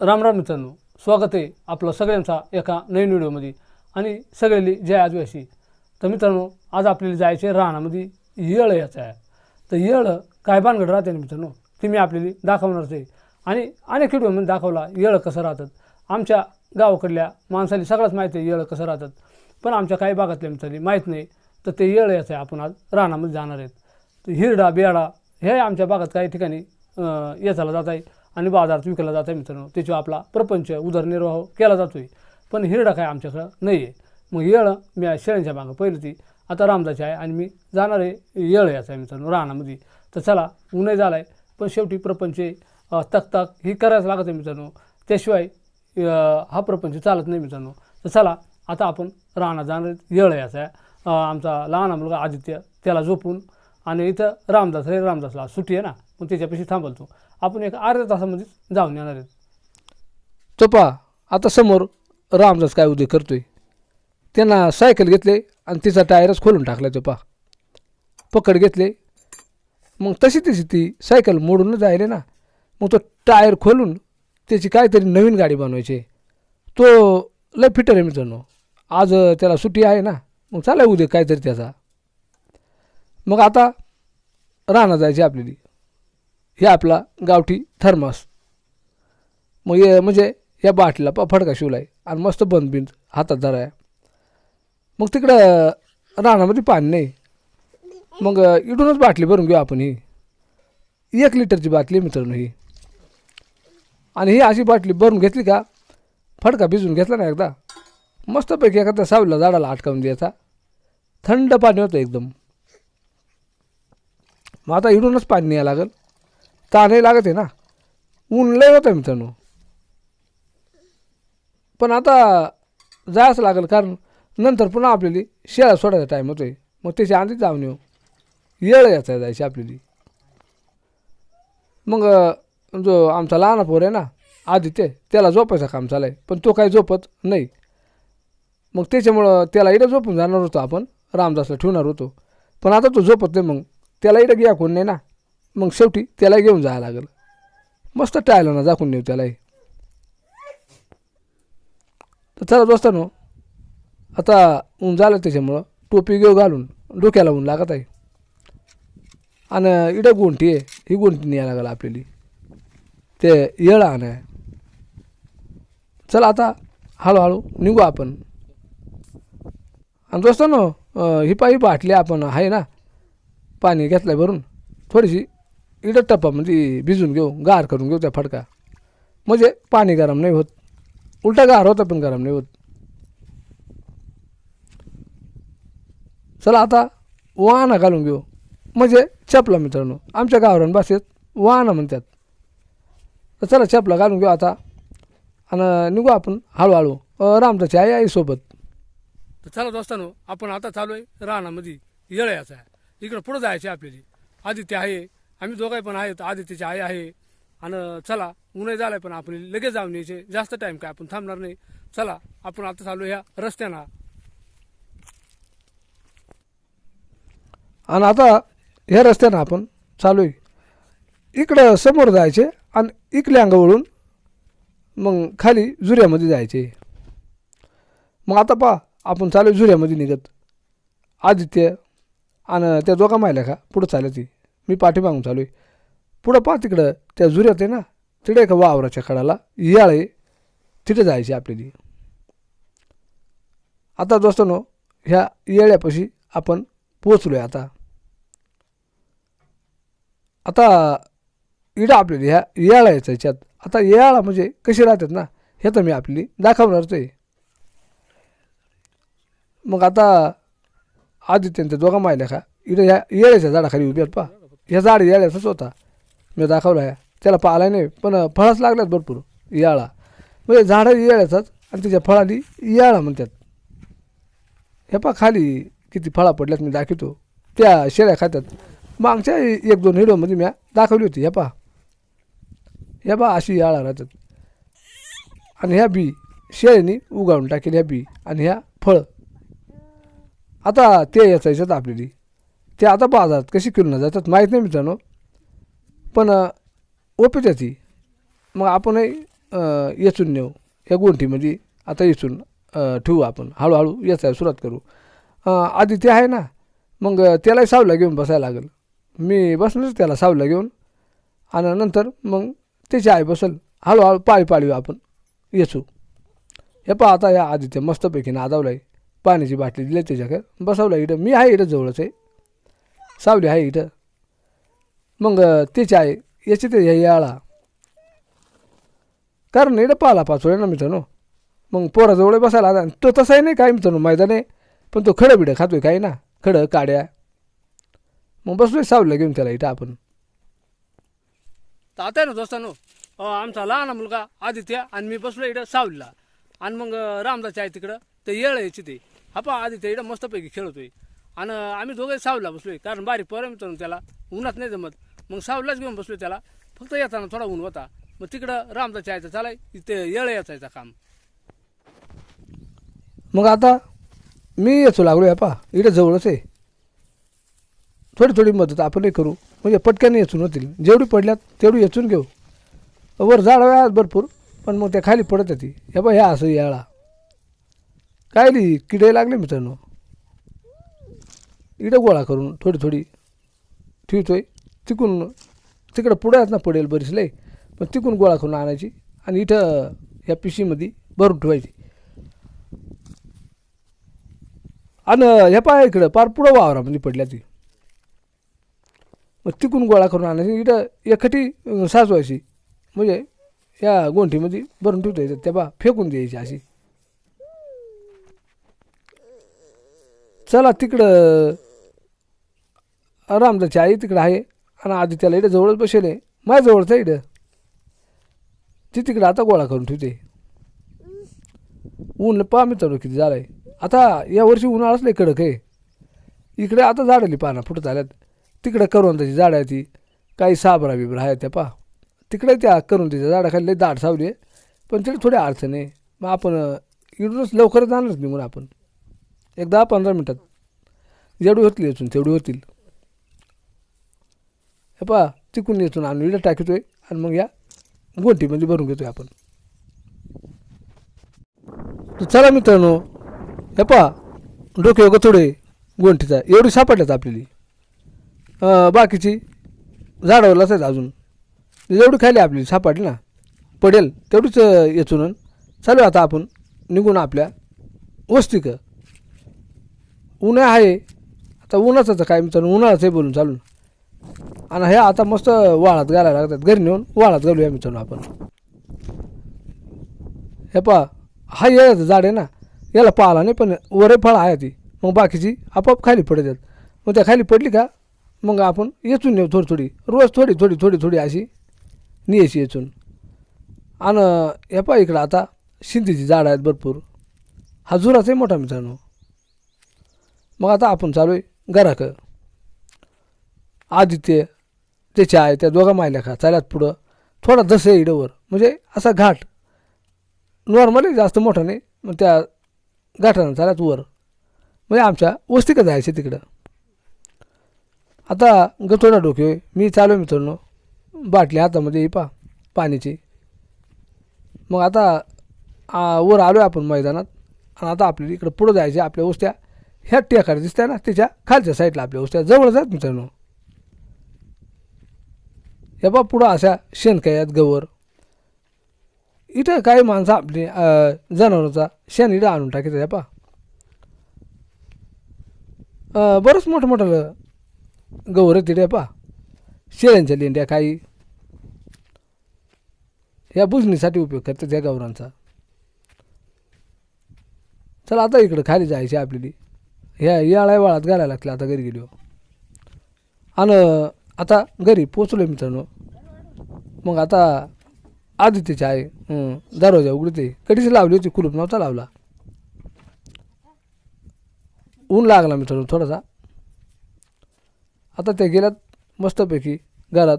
राम राम मित्रांनो स्वागत आहे आपलं सगळ्यांचा एका नवीन व्हिडिओमध्ये. आणि सगळ्यांनी जय आदिवासी. तर मित्रांनो आज आपल्याला जायचे रानामध्ये येळ याचं आहे. तर येळ काय भानगड राहते ना मित्रांनो ते मी आपल्याला दाखवणारच आहे. आणि अनेक व्हिडिओमध्ये दाखवला येळ कसं राहतात. आमच्या गावाकडल्या माणसाला सगळंच माहिती आहे येळ कसं राहतात. पण आमच्या काही भागातल्या मित्रांनी माहीत नाही तर ते येळ याचं आहे आपण आज रानामध्ये जाणार आहेत. तर हिरडा बियाडा हे आमच्या भागात काही ठिकाणी याचाला जात आहे. आणि बाजारात विकला जात आहे मित्रांनो. त्याच्यावर आपला प्रपंच उदरनिर्वाह केला जातो आहे पण हिरडा काय आमच्याकडं नाही आहे मग येळ मी शेळ्यांच्या मागं पहिली. ती आता रामदाची आहे आणि मी जाणार आहे येळ याचा आहे मित्रांनो रानामध्ये. तर चला उन्हाही झाला आहे पण शेवटी प्रपंच तकताक ही करायच लागत आहे मित्रांनो. त्याशिवाय हा प्रपंच चालत नाही मित्रांनो. तर चला आता आपण रानात जाणार येळ याचा आहे. आमचा लहान मुलगा आदित्य त्याला झोपून. आणि इथं रामदास रे रामदासला सुट्टी आहे ना मग त्याच्यापाशी थांबलतो. आपण एक अर्ध्या तासामध्ये जाऊन येणार आहेत. तो पहा आता समोर रामदास काय उद्या करतोय? त्यांना सायकल घेतले आणि तिचा टायरच खोलून टाकला तो पहा पकड घेतले. मग तशी तशी ती सायकल मोडूनच जायले ना. मग तो टायर खोलून त्याची काहीतरी नवीन गाडी बनवायची. तो लय फिटर आहे मित्रांनो. आज त्याला सुट्टी आहे ना. मग चालाय उद्या काहीतरी त्याचा. मग आता राहणं जायची आपल्याली. हे आपला गावठी थर्मस. मग हे म्हणजे या बाटलीला प फडका शिवलाय आणि मस्त बंद बिंद हातात धराय. मग तिकडं रानामध्ये पाणी नाही. मग इडूनच बाटली भरून घेऊ आपण ही. एक लिटरची बाटली मित्रांनो ही. आणि ही अशी बाटली भरून घेतली का फडका भिजून घेतला ना एकदा. मस्तपैकी एखादा सावला झाडाला अटकावून द्यायचा. थंड पाणी होतं एकदम. मग आता इडूनच पाणी यायला लागेल. ताणही लागत आहे ना. ऊन लय होतं मित्रांनो. पण आता जायचं लागेल कारण नंतर पुन्हा आपल्याला शेळा सोडायचा टाईम होतोय. मग त्याच्या आधीच जाऊन येऊ. येळ याचा जायची आपल्याला. मग जो आमचा लहान पोर आहे ना आदित्य त्याला झोपायचं काम चालू आहे पण तो काही झोपत नाही. मग त्याच्यामुळं त्याला इडं झोपून जाणार होतो आपण. रामदासला ठेवणार होतो. पण आता तो झोपत नाही मग. त्याला इडं घ्या कोण नाही ना. मग शेवटी त्याला घेऊन जायला लागेल. मस्त टाळलं ना दाखवून नेऊ त्यालाही. तर चला दोस्तानो आता ऊन झालं त्याच्यामुळं टोपी घेऊ घालून डोक्याला ऊन लागत आहे. आणि इडं गुंठी आहे ही गुंठी न्यायला लागेल आपल्याली. ते येळ आहे चला आता हळूहळू निघू आपण. आणि दोस्तानो अं, ही पाही बाटली आपण आहे ना पाणी घेतलं भरून थोडीशी इकडं टप्पामध्ये म्हणजे भिजून घेऊ गार करून घेऊ त्या फडका. म्हणजे पाणी गरम नाही होत. उलटा गार होतं पण गरम नाही होत. चला आता वाहना घालून घेऊ. म्हणजे चपला मित्रांनो आमच्या गावरान भाषेत वाहना म्हणतात. तर चला चपला घालून घेऊ आता. आणि निघू आपण हळूहळू अं, रामदाची आई आईसोबत तर चला दोस्तानो आपण आता चालू आहे रानामध्ये येळ्याचा. आहे इकडं पुढं जायचे आपल्याला. आदित्य आहे आम्ही दोघाही पण आहेत. आदित्यची आई आहे. आणि चला उन्हाळी झालाय पण आपण लगेच जाऊन यायचे. जास्त टाईम काय आपण थांबणार नाही. चला आपण आता चालू ह्या रस्त्यानं. आणि आता ह्या रस्त्यानं आपण चालू आहे. इकडं समोर जायचे आणि इकडे अंगावळून मग खाली जुऱ्यामध्ये जायचे. मग आता पहा आपण चालू आहे जुऱ्यामध्ये निघत. आदित्य आणि त्या दोघा माहिल्या का पुढं चालायची मी पाठीमागून चालू आहे. पुढं पहा तिकडं त्या जुऱ्यात आहे ना तिकडे एका वावराच्या कडाला याळ आहे. तिथे जायची आपल्याली आता दोस्तानो ह्या येळ्यापाशी आपण पोचलो आहे आता. आता इडा आपल्याला ह्या याळा याचा याच्यात. आता याळा म्हणजे कशी राहतात ना हे तर मी आपली दाखवणारच आहे. मग आता आदित्यंच्या दोघा माहिल्या का इथं ह्या येळ्याच्या झाडाखाली उभ्यात पा ह्या झाड येळ्याचाच होता. मी दाखवला ह्या त्याला पाला नाही पण फळच लागल्यात भरपूर. याळा. म्हणजे झाडं याळ्याचाच आणि त्याच्या फळाली याळा म्हणतात. हे पा खाली किती फळा पडल्यात मी दाखवतो. त्या शेळ्या खात्यात मागच्या एक दोन हिडोमध्ये मी दाखवली होती. हे पा हे पा अशी याळा राहतात. आणि ह्या बी शेळ्यांनी उगाळून टाकेल ह्या बी आणि ह्या फळ. आता ते याचायच्यात आपल्याली. ते आता बाजारात कशी किलो जातात माहीत नाही मित्रांनो. पण ओपी त्याची मग आपणही येचून नेऊ. या गोंठीमध्ये आता येचून ठेवू आपण. हळूहळू याचा सुरुवात करू. आधी ते आहे ना मग त्यालाही सावला घेऊन बसायला लागेल. मी बसलोच त्याला सावला घेऊन. आणि नंतर मग त्याची आई बसल. हळूहळू पाळी पाळू आपण. येचू. हे पहा आता या आदित्य मस्तपैकी नादावला आहे पाण्याची बाटली दिली त्याच्याकडे. बसवलं इथं. मी आहे इथं जवळच आहे. सावली आहे इथं. मग तेच आहे याची ते याळा कारण इथं पाला पाचोळे ना मित्रांनो. मग पोराजवळ बसायला आता तो तसाही नाही काय मित्रांनो मैदान आहे. पण तो खडं बिडं खातोय काही ना. खडं काड्या. मग बसलोय सावलं घेऊन त्याला इथं आपण. तर आता आहे ना दोस्तानो आमचा लहान मुलगा आदित्य आणि मी बसलो इकडं सावलीला. आणि मग रामदास आहे तिकडं ते येळ यायची ते हा पा आदित्य इकडं मस्तपैकी खेळतोय. आणि आम्ही दोघे सावला बसलोय कारण बारीक पोरं मित्रांनो त्याला. उन्हात नाही जमत. मग सावलाच घेऊन बसलोय त्याला. फक्त येताना थोडा ऊन होता. मग तिकडं रामदास यायचं चालाय इथे येळ याचायचा काम. मग आता मी येतो लागलो आहे पा इकडे जवळच आहे. थोडी थोडी मदत आपणही करू. म्हणजे पटक्याने येचून होतील. जेवढी पडल्यात तेवढी येचून घेऊ. वर झाड आहेत भरपूर पण मग त्या खाली पडत येते हे बा ह्या असं याळा. काय ली किडे लागले मित्रांनो. इकडं गोळा करून थोडी थोडी ठेवतो आहे तिकून तिकडं पुढे आहेत ना पडेल बरीच लय. पण तिकून गोळा करून आणायची आणि इथं या पिशीमध्ये भरून ठेवायची. आणि ह्या पाय इकडं पार पुढं वावरामध्ये पडल्या ती. मग तिकून गोळा करून आणायची. इथं एकखटी साचवायची म्हणजे या गोंठीमध्ये भरून ठेवता येतात त्या बा फेकून द्यायची अशी. चला तिकडं रामदाची आई तिकडं आहे आणि आधी त्याला इथं जवळच बसेल आहे. माझ्या आहे इथं. ती तिकडं आता गोळा करून ठेवते. ऊन पहा मित्रांनो किती झालं आहे आता या वर्षी उन्हाळाच नाही कडक आहे. इकडे आता झाडली पाना फुटत आल्यात. तिकडे करवंदाची झाडं आहे ती. काही साबरा बिबरा आहेत त्या पहा तिकडे त्या करवंदाच्या झाडाखाली लई दाट सावली आहे. पण तिकडे थोडी अडचण आहे. मग आपण इकडूनच लवकरच जाणारच निघून आपण. एक दहा पंधरा मिनटात. जेवढी होतील अजून तेवढी होतील. हे पहा तिकून येतो आणून इकडे आहे आणि मग या. गोंटीमध्ये म्हणजे भरून घेतो आहे आपण. तर चला मित्रांनो हे पहा. डोके वगैरे थोडे. गोंठीचा एवढी सापडल्यात आपल्याली. बाकीची झाडावरलाच आहेत अजून. जेवढी खाली आपली सापडली ना. पडेल तेवढीच अं, येचून चालू आता आपण. निघून आपल्या वस्तीक. ऊन आहे. आता उन्हाचं काय मित्रांनो? उन्हाळाच आहे बोलून चालून आणि हे आता मस्त वाळात घालायला लागतात. घरी नेऊन वाळात घालूया मित्रांनो आपण. हे पहा हा येत झाड आहे ना याला पाहिला नाही पण वरे फळ आहे ती. मग बाकीची आपोआप खाली पडत आहेत. मग त्या खाली पडली का मग आपण येचून नेऊ थोडी थोडी रोज थोडी थोडी थोडी थोडी अशी न्यायची येचून. आणि हे पहा इकडं आता शिंदीची झाडं आहेत भरपूर. हा जुराच आहे मोठा मित्रांनो. मग आता आपण चालू आहे घराकडं आदित्य त्याच्या आहे त्या दोघा मायल्या का चालत पुढं. थोडा जसं इडवर. म्हणजे असा घाट. नॉर्मली जास्त मोठा नाही मग त्या घाटानं चालत वर. म्हणजे आमच्या वस्तीकडे जायचं तिकडं. आता गतोडा डोके मी चालू आहे मित्रांनो. बाटली हातामध्ये पा पाण्याची. मग आता आ, वर आलो आहे आपण मैदानात. आणि आता आपल्याला इकडं पुढं जायचे आपल्या वस्त्या. ह्या टेकाड्या दिसत्या ना त्याच्या खालच्या साईडला आपल्या वस्त्या. जवळच आहेत मित्रांनो. या पुढं अशा शेणकाय आहेत गवर. इथं काही माणसं आपली जनावरांचा शेण इथं आणून टाकायचं हे पा बरंच मोठं मोठं गवर आहे तिथे पा शेळ्यांच्या लेंड्या काही. ह्या बुजणीसाठी उपयोग करतात या गवरांचा. चला आता इकडं खाली जायची आपली ह्या याळ्या वाळात घालायला लागल्या आता घरी गेलो आणि आता घरी पोचलो मित्रांनो. मग आता आदित्यची आहे दरवाजा उघडते. कधीच लावली होती कुलूप नव्हता लावला. ऊन लागला मित्रांनो थोडासा. आता ते गेल्यात मस्तपैकी घरात.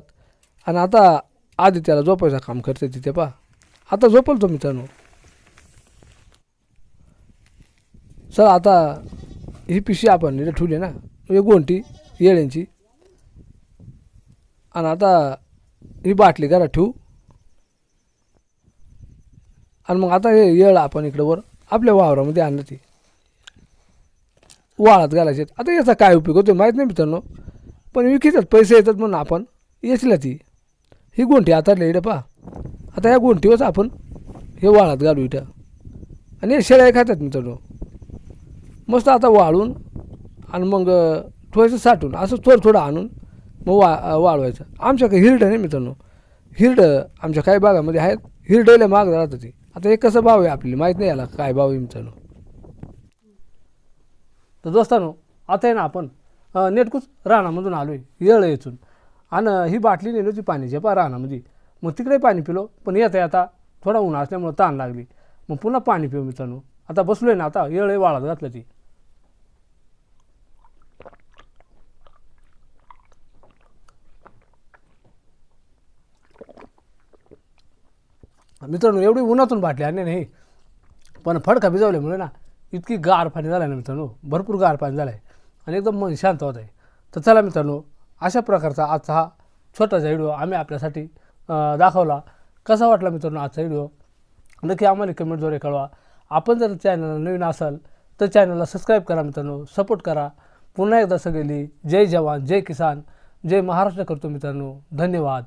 आणि आता आदित्याला झोपायचं काम करते तिथे पा आता झोपल तो मित्रांनो. सर आता ही पिशी आपण ठेवली ना म्हणजे गोंटी येळ्यांची. आणि आता ही बाटली घरात ठेवू. आणि मग आता हे येळ आपण इकडं वर आपल्या वावरामध्ये आणलं ती. वाळात घालायचे आता याचा काय उपयोग होतो माहीत नाही मित्रांनो. पण विकीतात पैसे येतात म्हणून आपण येचला ती. ही गोंठी आता इकडे पहा. आता या गोंठीवरच आपण हे वाळात घालू इथं. आणि हे शेळ्या खातात मित्रांनो. मस्त आता वाळून आणि मग थोडंसं साठून असं थोडं थोडं आणून मग वा वाळवायचं आमच्याकडे हिरडं नाही मित्रांनो. हिरडं आमच्या काही भागामध्ये आहेत. हिरडंला माग राहतं ते आता हे कसं भाव आहे आपल्याला माहीत नाही याला काय भाव आहे मित्रांनो. तर दोस्तानो आता आहे ना आपण नेटकूच रानामधून आलो आहे येळ येचून आणि ही बाटली नेली होती पाण्याची पा रानामध्ये. मग तिकडे पाणी पिलो पण येता येता थोडा ऊन असल्यामुळं ताण लागली. मग पुन्हा पाणी पिऊ मित्रांनो. आता बसलो आहे ना आता येळ वाळत घातलं ती. मित्रांनो एवढी उन्हातून बाटली आणि नाही. पण फडका भिजवल्यामुळे ना इतकी गार पाणी झालं ना मित्रांनो. भरपूर गार पाणी झालं आहे आणि एकदम मन शांत होत आहे तर चला मित्रांनो अशा प्रकारचा आजचा हा छोटासा व्हिडिओ आम्ही आपल्यासाठी दाखवला. कसा वाटला मित्रांनो आजचा व्हिडिओ नक्की आम्हाला कमेंटद्वारे कळवा. आपण जर चॅनलला नवीन असाल तर चॅनलला सबस्क्राईब करा मित्रांनो. सपोर्ट करा. पुन्हा एकदा सगळी जय जवान जय किसान जय महाराष्ट्र करतो मित्रांनो. धन्यवाद.